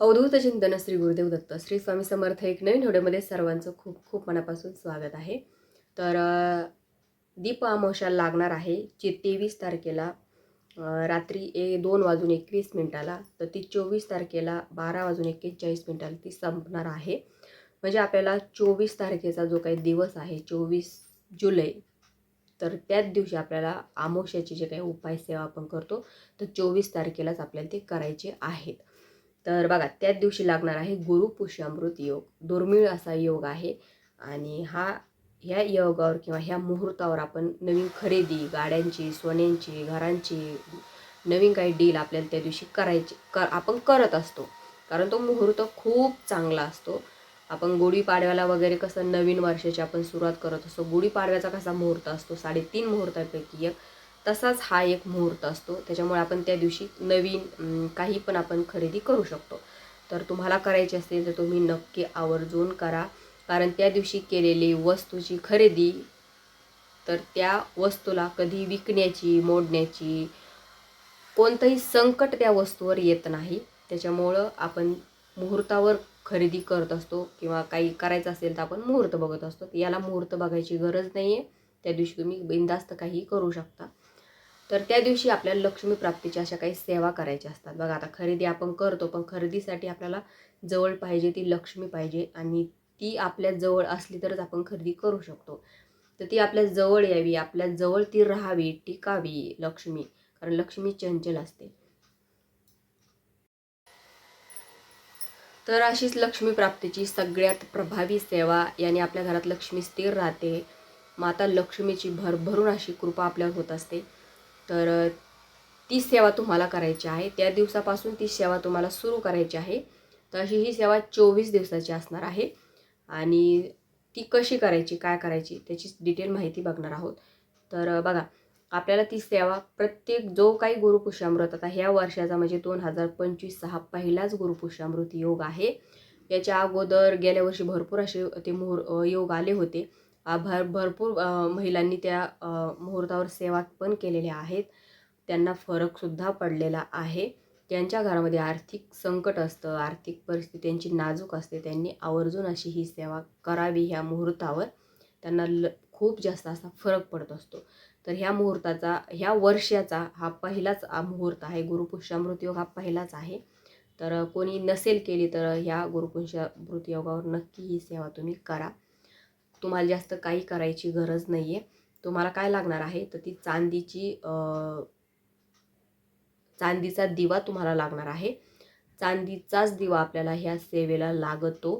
अवधूत चिंतन श्री गुरुदेव दत्त. श्री स्वामी समर्थ एक नवीन व्हिडिओमध्ये सर्वांचं खूप खूप मनापासून स्वागत आहे. तर दीप अमावस्या लागणार आहे जी तेवीस तारखेला रात्री ए दोन वाजून एकवीस मिनिटाला. तर ती चोवीस तारखेला बारा वाजून एक्केचाळीस मिनिटाला ती संपणार आहे. म्हणजे आपल्याला चोवीस तारखेचा जो काही दिवस आहे चोवीस जुलै तर त्याच दिवशी आपल्याला आमोशाचे जे काही उपाय सेवा आपण करतो तर चोवीस तारखेलाच आपल्याला ते करायचे आहेत. तर बघा त्याच दिवशी लागणार आहे गुरुपुष्यामृत योग. दुर्मिळ असा योग आहे आणि हा ह्या योगावर किंवा ह्या मुहूर्तावर आपण नवीन खरेदी गाड्यांची सोन्यांची घरांची नवीन काही डील आपल्याला त्या दिवशी करायची क आपण करत असतो. कारण तो मुहूर्त खूप चांगला असतो. आपण गुढीपाडव्याला वगैरे कसं नवीन वर्षाची आपण सुरुवात करत असतो. गुढीपाडव्याचा कसा मुहूर्त असतो? साडेतीन मुहूर्तापैकी एक. तसाच हा एक मुहूर्त असतो. त्याच्यामुळे आपण त्या दिवशी नवीन काही पण आपण खरेदी करू शकतो. तर तुम्हाला करायची असेल तर तुम्ही नक्की आवर्जून करा. कारण त्या दिवशी केलेली वस्तूची खरेदी तर त्या वस्तूला कधी विकण्याची मोडण्याची कोणतंही संकट त्या वस्तूवर येत नाही. त्याच्यामुळं आपण मुहूर्तावर खरेदी करत असतो किंवा काही करायचं असेल तर आपण मुहूर्त बघत असतो. याला मुहूर्त बघायची गरज नाही आहे त्या दिवशी तुम्ही बिनधास्त काही करू शकता. तर त्या दिवशी आपल्याला लक्ष्मी प्राप्तीच्या अशा काही सेवा करायच्या असतात. बघा आता खरेदी आपण करतो पण खरेदीसाठी आपल्याला जवळ पाहिजे ती लक्ष्मी पाहिजे आणि ती आपल्या जवळ असली तरच आपण खरेदी करू शकतो. तर ती आपल्या जवळ यावी आपल्या जवळ ती राहावी टिकावी लक्ष्मी कारण लक्ष्मी चंचल असते. तर अशीच लक्ष्मी प्राप्तीची सगळ्यात प्रभावी सेवा याने आपल्या घरात लक्ष्मी स्थिर राहते. माता लक्ष्मीची भरभरून अशी कृपा आपल्यावर होत असते. तर ती सेवा तुम्हाला करायची आहे. त्या दिवसापासून ती सेवा तुम्हाला सुरू करायची आहे. तर अशी ही सेवा चोवीस दिवसाची असणार आहे. आणि ती कशी करायची काय करायची त्याची डिटेल माहिती बघणार आहोत. तर बघा आपल्याला ती सेवा प्रत्येक जो काही गुरुपुष्यामृत आता ह्या वर्षाचा म्हणजे दोन हजार पंचवीस हा पहिलाच गुरुपुष्यामृत योग आहे. याच्या अगोदर गेल्या वर्षी भरपूर असे ते मुहूर योग आले होते. भर भरपूर महिलांनी त्या मुहूर्तावर सेवा पण केलेल्या आहेत. त्यांना फरकसुद्धा पडलेला आहे. ज्यांच्या घरामध्ये आर्थिक संकट असतं आर्थिक परिस्थिती त्यांची नाजूक असते. त्यांनी आवर्जून अशी ही सेवा करावी ह्या मुहूर्तावर. त्यांना ल खूप जास्त असा फरक पडत असतो. तर ह्या मुहूर्ताचा ह्या वर्षाचा हा पहिलाच मुहूर्त आहे. गुरुपुष्यामृत योग हा पहिलाच आहे. तर कोणी नसेल केली तर ह्या गुरुपुष्यामृत योगावर नक्की ही सेवा तुम्ही करा. तुम्हाला जास्त काही करायची गरज नाही आहे तुम्हाला काय लागणार आहे? तर ती चांदीची चांदीचा दिवा तुम्हाला लागणार आहे. चांदीचाच दिवा आपल्याला ह्या सेवेला लागतो.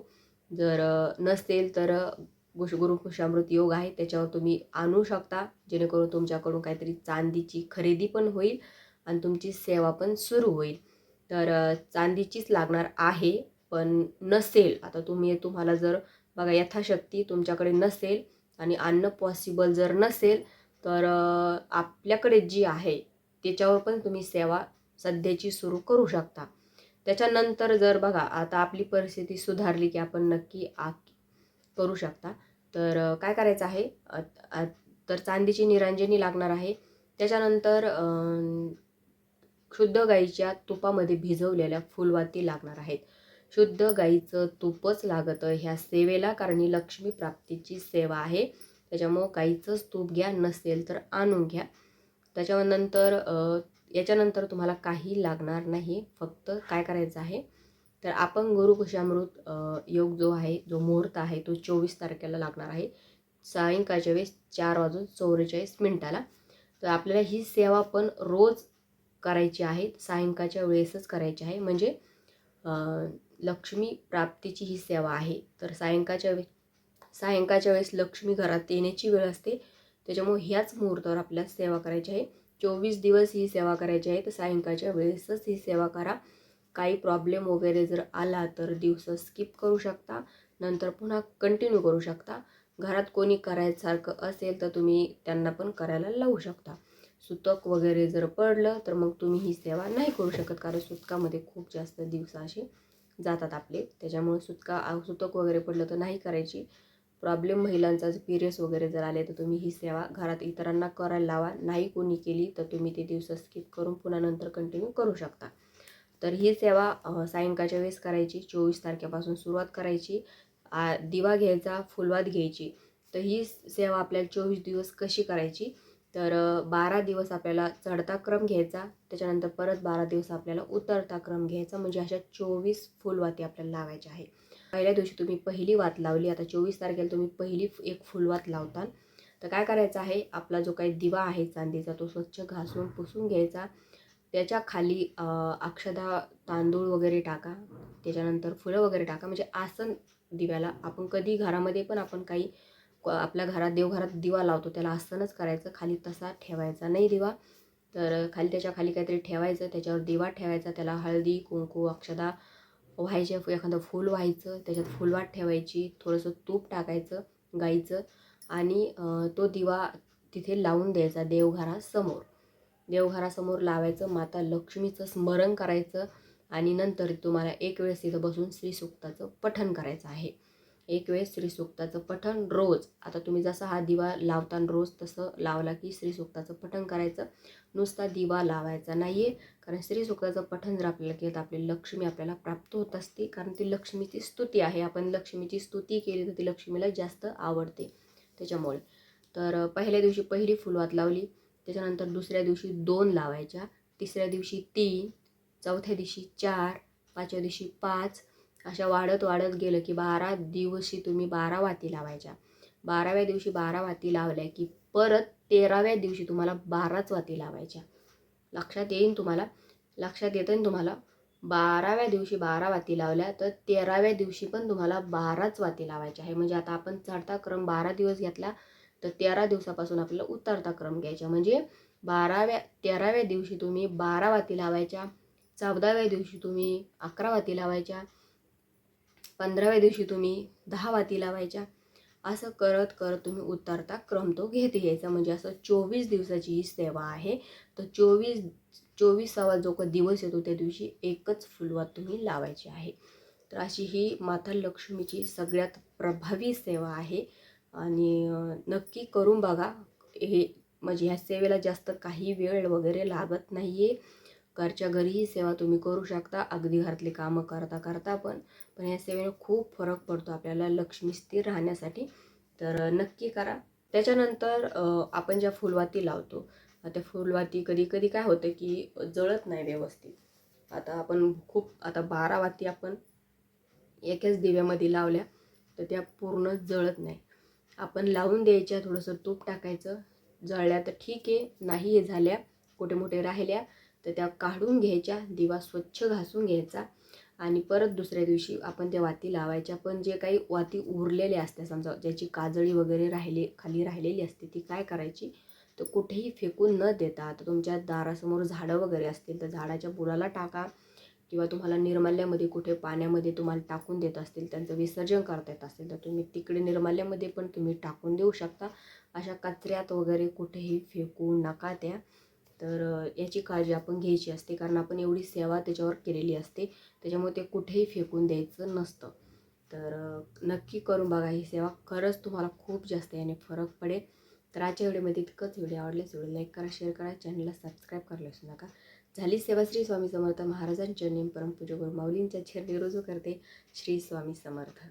जर नसेल तर अ, गुरु गुरुपुषामृत योग आहे त्याच्यावर तुम्ही आणू शकता. जेणेकरून तुमच्याकडून काहीतरी चांदीची खरेदी पण होईल आणि तुमची सेवा पण सुरू होईल. तर चांदीचीच लागणार आहे पण नसेल. आता तुम्ही तुम्हाला जर बघा यथाशक्ती तुमच्याकडे नसेल आणि अन्न पॉसिबल जर नसेल तर आपल्याकडे जी आहे त्याच्यावर पण तुम्ही सेवा सध्याची सुरू करू शकता. त्याच्यानंतर जर बघा आता आपली परिस्थिती सुधारली की आपण नक्की आ करू शकता. तर काय करायचं आहे? तर चांदीची निरांजनी लागणार आहे. त्याच्यानंतर शुद्ध गाईच्या तुपामध्ये भिजवलेल्या फुलवाती लागणार आहेत. शुद्ध गाईचं तूपच लागतं. ह्या सेवेला कारण ही लक्ष्मी प्राप्तीची सेवा आहे. त्याच्यामुळं गाईचंच तूप घ्या नसेल तर आणून घ्या. त्याच्यानंतर याच्यानंतर तुम्हाला काही लागणार नाही. फक्त काय करायचं आहे? तर आपण गुरुकुशामृत योग जो आहे जो मुहूर्त आहे तो चोवीस तारखेला लागणार आहे. सायंकाळच्या वेळेस चार वाजून चौवेचाळीस मिनिटाला. तर आपल्याला ही सेवा पण रोज करायची आहे. सायंकाळच्या वेळेसच करायची आहे. म्हणजे लक्ष्मी प्राप्तीची ही सेवा आहे. तर सायंकाळच्या वे सायंकाळच्या वेळेस लक्ष्मी घरात येण्याची वेळ असते. त्याच्यामुळे ह्याच मुहूर्तावर आपल्याला सेवा करायची आहे. चोवीस दिवस ही सेवा करायची आहे. तर सायंकाळच्या वेळेसच ही सेवा करा. काही प्रॉब्लेम वगैरे जर आला तर दिवस स्किप करू शकता. नंतर पुन्हा कंटिन्यू करू शकता. घरात कोणी करायसारखं असेल तर तुम्ही त्यांना पण करायला लावू शकता. सुतक वगैरे जर पडलं तर मग तुम्ही ही सेवा नाही करू शकत. कारण सुतकामध्ये खूप जास्त दिवस असे जातात आपले. त्याच्यामुळे सुतका सुतक वगैरे पडलं तर नाही करायची. प्रॉब्लेम महिलांचा पिरियड्स वगैरे जर आले तर तुम्ही ही सेवा घरात इतरांना करायला लावा. नाही कोणी केली तर तुम्ही ते दिवस स्किप करून पुन्हा नंतर कंटिन्यू करू शकता. तर ही सेवा सायंकाळच्या वेळेस करायची. चोवीस तारखेपासून सुरुवात करायची. आ दिवा घ्यायचा फुलवात घ्यायची. तर ही सेवा आपल्याला चोवीस दिवस कशी करायची? तर बारा दिवस आपल्याला चढता क्रम घ्यायचा. त्याच्यानंतर परत बारा दिवस आपल्याला उतरता क्रम घ्यायचा. म्हणजे अशा चोवीस फुलवाती आपल्याला लावायच्या आहे पहिल्या दिवशी तुम्ही पहिली वात लावली. आता चोवीस तारखेला तुम्ही पहिली एक फुलवात लावताल. तर काय करायचं आहे? आपला जो काही दिवा आहे चांदीचा तो स्वच्छ घासून पुसून घ्यायचा. त्याच्याखाली अक्षदा तांदूळ वगैरे टाका. त्याच्यानंतर फुलं वगैरे टाका. म्हणजे आसन दिव्याला आपण कधी घरामध्ये पण आपण काही आपल्या घरात देवघरात दिवा लावतो. त्याला आसनच करायचं. खाली तसा ठेवायचा नाही दिवा. तर खाली त्याच्याखाली काहीतरी ठेवायचं. त्याच्यावर दिवा ठेवायचा. त्याला हळदी कुंकू अक्षदा व्हायचे. एखादं फूल व्हायचं. त्याच्यात फुलवाट ठेवायची. थोडंसं तूप टाकायचं गाईचं आणि तो दिवा तिथे लावून द्यायचा देवघरासमोर. देवघरासमोर लावायचं. माता लक्ष्मीचं स्मरण करायचं आणि नंतर तुम्हाला एक वेळेस तिथं बसून श्रीसूक्ताचं पठन करायचं आहे. एक वेळेस श्रीसूक्ताचं पठण रोज. आता तुम्ही जसा हा दिवा लावताना रोज तसं लावला की श्रीसुक्ताचं पठण करायचं. नुसता दिवा लावायचा नाही आहे कारण श्रीसुक्ताचं पठण जर आपल्याला केलं तर आपली लक्ष्मी आपल्याला प्राप्त होत असते. कारण ती लक्ष्मीची स्तुती आहे. आपण लक्ष्मीची स्तुती केली तर ती लक्ष्मीला जास्त आवडते. त्याच्यामुळे. तर पहिल्या दिवशी पहिली फुलवात लावली. त्याच्यानंतर दुसऱ्या दिवशी दोन लावायच्या. तिसऱ्या दिवशी तीन चौथ्या दिवशी चार पाचव्या दिवशी पाच अशा वाढत वाढत गेलं की बारा दिवशी तुम्ही बारा वाती लावायच्या. बाराव्या दिवशी बारा वाती लावल्या की परत तेराव्या दिवशी तुम्हाला बाराच वाती लावायच्या. लक्षात येईन तुम्हाला? लक्षात येतं ना तुम्हाला? बाराव्या दिवशी बारा वाती लावल्या तर तेराव्या दिवशी पण तुम्हाला बाराच वाती लावायच्या आहे. म्हणजे आता आपण चढता क्रम बारा दिवस घेतला तर तेरा दिवसापासून आपल्याला उतरता क्रम घ्यायचा म्हणजे बाराव्या तेराव्या दिवशी तुम्ही बारा वाती लावायच्या चौदाव्या दिवशी तुम्ही अकरा वाती लावायच्या पंधराव्या दिवशी तुम्ही दहा वाती लावायच्या. असं करत करत तुम्ही उतरता. क्रम तो घेत यायचा. म्हणजे असं चोवीस दिवसाची ही सेवा आहे. तर चोवीस चोवीसावा जो का दिवस येतो त्या दिवशी एकच फुलवात तुम्ही लावायची आहे. तर अशी ही माता लक्ष्मीची सगळ्यात प्रभावी सेवा आहे. आणि नक्की करून बघा. हे म्हणजे ह्या सेवेला जास्त काही वेळ वगैरे लागत नाही आहे घरच्या घरी ही सेवा तुम्ही करू शकता. अगदी घरातली कामं करता करता पण पण या सेवेने खूप फरक पडतो आपल्याला लक्ष्मी स्थिर राहण्यासाठी. तर नक्की करा. त्याच्यानंतर आपण ज्या फुलवाती लावतो त्या फुलवाती कधी कधी काय होतं की जळत नाही व्यवस्थित. आता आपण खूप आता बारा वाती आपण एकाच दिव्यामध्ये लावल्या तर त्या पूर्ण जळत नाही. आपण लावून द्यायच्या थोडंसं तूप टाकायचं. जळल्या तर ठीक आहे नाही हे झाल्या कुठे मोठे राहिल्या तर त्या काढून घ्यायच्या दिवा स्वच्छ घासून घ्यायचा आणि परत दुसऱ्या दिवशी आपण त्या वाती लावायच्या. पण जे काही वाती उरलेल्या असते समजा ज्याची काजळी वगैरे राहिले खाली राहिलेली असते ती काय करायची? तर कुठेही फेकून न देता आता तुमच्या दारासमोर झाडं वगैरे असतील तर झाडाच्या बुडाला टाका किंवा तुम्हाला निर्माल्यामध्ये कुठे पाण्यामध्ये तुम्हाला टाकून देत असतील त्यांचं विसर्जन करता येत असेल तर तुम्ही तिकडे निर्माल्यामध्ये पण तुम्ही टाकून देऊ शकता. अशा कचऱ्यात वगैरे कुठेही फेकू नका त्या. तर याची काळजी आपण घ्यायची असते. कारण आपण एवढी सेवा त्याच्यावर केलेली असते. त्याच्यामुळे ते कुठेही फेकून द्यायचं नसतं. तर नक्की करून बघा ही सेवा. खरंच तुम्हाला खूप जास्त याने फरक पडेल. तर आजच्या व्हिडिओमध्ये इतकंच. व्हिडिओ आवडल्यास व्हिडिओ लाईक करा शेअर करा चॅनलला सबस्क्राईब करायला विसरू नका. झाली सेवा श्री स्वामी समर्थ महाराजांच्या नेम परमपूज्य गुरु माऊलींच्या चरणी रुजू करते. श्री स्वामी समर्थ.